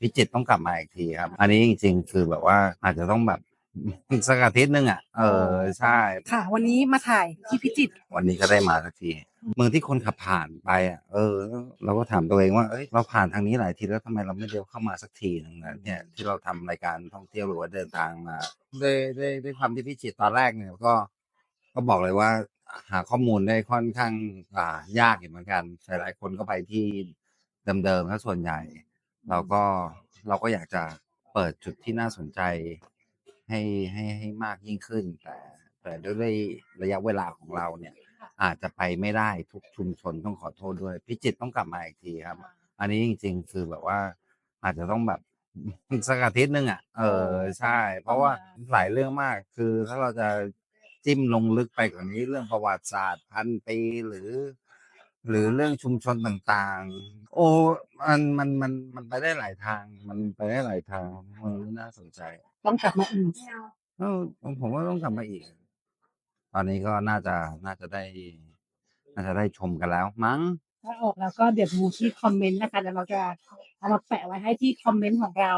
พิจิตรต้องกลับมาอีกทีครับ อันนี้จริง ๆ คือแบบว่าอาจจะต้องแบบอีกสักอาทิตย์หนึงอะ เออใช่ ค่ะ วันนี้มาถ่ายที่พิจิตรวันนี้ก็ได้มาสักทีเมืองที่คนขับผ่านไปอะเออ เราก็ถามตัวเองว่าเอ้ยเราผ่านทางนี้หลายทีแล้วทำไมเราไม่เลี้ยวเข้ามาสักทีหนึงนะเนี่ยที่เราทำรายการท่องเที่ยวหรือว่าเดินทางมาด้วยด้วยด้วยความที่พิจิตรตอนแรกเนี่ยก็ ก็บอกเลยว่าหาข้อมูลได้ค่อนข้างอ่ายากอยู่เหมือนกันหลายๆคนก็ไปที่เดิมๆถ้าส่วนใหญ่ เราก็เราก็อยากจะเปิดจุดที่น่าสนใจให้ให้ให้มากยิ่งขึ้น แต่แต่ด้วยระยะเวลาของเราเนี่ย อาจจะไปไม่ได้ทุกชุมชนต้องขอโทษด้วย พิจิตรต้องกลับมาอีกทีครับ อันนี้จริง ๆ คือแบบว่า อาจจะต้องแบบอีกสักอาทิตย์หนึงอะ เออใช่ เพราะว่าหลายเรื่องมาก คือถ้าเราจะจิ้มลงลึกไปกว่านี้เรื่องประวัติศาสตร์พันปีหรือ หรือเรื่องชุมชนต่างๆ โอ้มันมันมันมันไปได้หลายทาง มันไปได้หลายทางมันน่าสนใจต้องกลับมาอีกเออผมว่าต้องกลับมาอีก ตอนนี้ก็น่าจะน่าจะได้ น่าจะได้ชมกันแล้วมั้งถ้าออกแล้วก็เดี๋ยวดูที่คอมเมนต์นะคะเดี๋ยวเราจะเอามาแปะไว้ให้ที่คอมเมนต์ของเรา